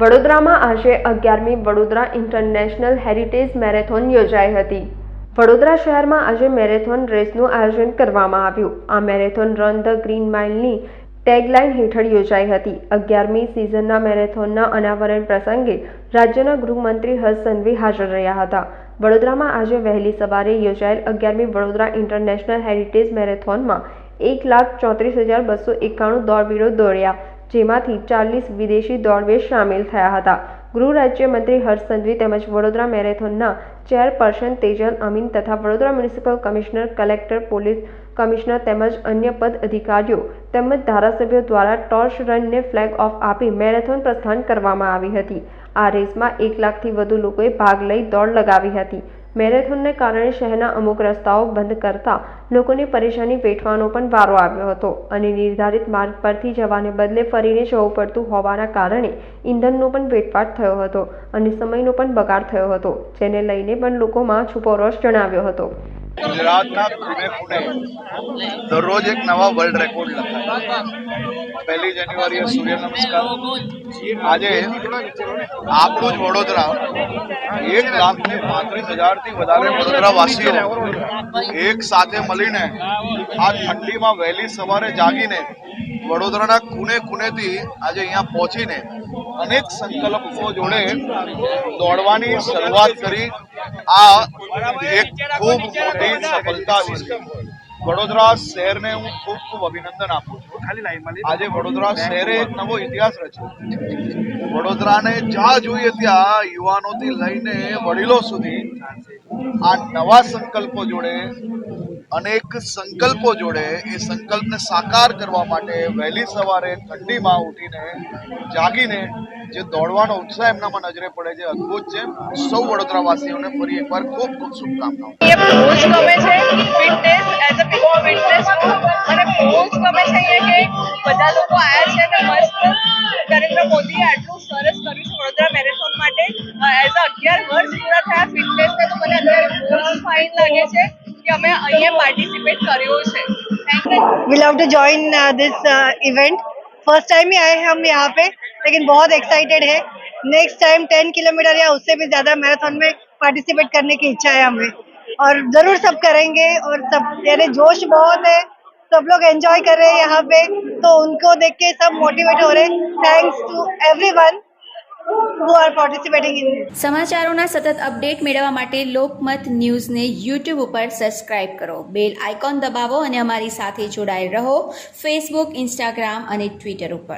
વડોદરામાં આજે અગિયારમી વડોદરા ઇન્ટરનેશનલ હેરિટેજ મેરેથોન યોજાઈ હતી. વડોદરા શહેરમાં આજે મેરેથોન રેસનું આયોજન કરવામાં આવ્યું. આ મેરેથોન રન ધ ગ્રીન માઇલની ટેગલાઇન હેઠળ યોજાઈ હતી. અગિયારમી સિઝનના મેરેથોનના અનાવરણ પ્રસંગે રાજ્યના ગૃહમંત્રી હર્ષ સંઘવી હાજર રહ્યા હતા. વડોદરામાં આજે વહેલી સવારે યોજાયેલ અગિયારમી વડોદરા ઇન્ટરનેશનલ હેરિટેજ મેરેથોનમાં એક લાખ ચોત્રીસ હજાર બસો એકાણું દોડવીરો દોડ્યા. જેમાંથી ચાલીસ વિદેશી દોડવેશ સામેલ થયા હતા. ગૃહ રાજ્યમંત્રી હર્ષ સંઘવી તેમજ વડોદરા મેરેથોનના ચેરપર્સન તેજલ અમીન તથા Vadodara municipal commissioner, collector, police commissioner તેમજ અન્ય પદ અધિકારીઓ તેમજ ધારાસભ્યો દ્વારા ટોર્ચ રનને ફ્લેગ ઓફ આપી મેરેથોન પ્રસ્થાન કરવામાં આવી હતી. આ રેસમાં એક લાખથી વધુ લોકોએ ભાગ લઈ દોડ લગાવી હતી. મેરેથોનને કારણે શહેરના અમુક રસ્તાઓ બંધ કરતા લોકોની પરેશાની વેઠવાનો પણ વારો આવ્યો હતો અને નિર્ધારિત માર્ગ પરથી જવાને બદલે ફરીને જવું પડતું હોવાના કારણે ઈંધણનો પણ વેટફાટ થયો હતો અને સમયનો પણ બગાડ થયો હતો, જેને લઈને પણ લોકોમાં છુપો રોષ જણાવ્યો હતો. ગુજરાતના ખૂણે ખૂણે દરરોજ એક નવા વર્લ્ડ રેકોર્ડ લખાય. પહેલી જાન્યુઆરીએ સૂર્ય નમસ્કાર. આજે આપણું જ વડોદરા એક લાખ ને પાંત્રીસ હજારથી વધારે વડોદરા વાસીઓ એક સાથે મળીને આ ઠંડીમાં વહેલી સવારે જાગીને વડોદરાના ખૂણે ખૂણેથી આજે અહીંયા પહોંચીને અનેક સંકલ્પો જોડે દોડવાની શરૂઆત કરી. આ એક ખૂબ મોટી સફળતા છે વડોદરા શહેરને હું ખૂબ ખૂબ અભિનંદન આપું છું. આજે વડોદરા શહેરે એક નવો ઇતિહાસ રચ્યો. વડોદરાને જ્યાં જોઈએ ત્યાં યુવાનોથી લઈને વડીલો સુધી આ નવા સંકલ્પો જોડે અનેક સંકલ્પો જોડે એ સંકલ્પને સાકાર કરવા માટે વહેલી સવારે ઠંડીમાં ઉઠીને જાગીને જે દોડવાનો ઉત્સાહ એમનામાં નજરે પડે છે અદ્ભુત છે સૌ વડોદરાવાસીઓને ફરી એકવાર ખૂબ ખૂબ શુભકામનાઓ એ બહુ જ ગમે છે fitness as a big fitness મને બહુ જ ગમે છે અહીંયા કે બધા લોકો આવ્યા છે અને મસ્ત નરેન્દ્ર મોદીએ આટલું સરસ કર્યું છે વડોદરા મેરેથોન માટે એઝ અ અગિયાર વર્ષ પૂરા થયા ફિટનેસને તો મને અત્યારે બહુ જ ફાઇન લાગે છે કે અમે અહીંયા પાર્ટિસિપેટ કર્યો છે thank you we love to join uh, this uh, event first time ही आए हैं हम यहाँ पे लेकिन बहुत एक्साइटेड है नेक्स्ट टाइम टेन किलोमीटर या उससे भी ज्यादा मैराथन में पार्टिसिपेट करने की इच्छा है हमें और जरूर सब करेंगे और सब यानी जोश बहुत है सब लोग एंजॉय कर रहे हैं यहाँ पे तो उनको देख के सब मोटिवेट हो रहे हैं thanks to everyone who are participating in this સમાચારોના સતત અપડેટ મેળવવા માટે લોકમત ન્યૂઝને યુટ્યુબ ઉપર સબસ્ક્રાઇબ કરો બેલ આઇકોન દબાવો અને અમારી સાથે જોડાયેલ રહો ફેસબુક ઇન્સ્ટાગ્રામ અને ટ્વિટર ઉપર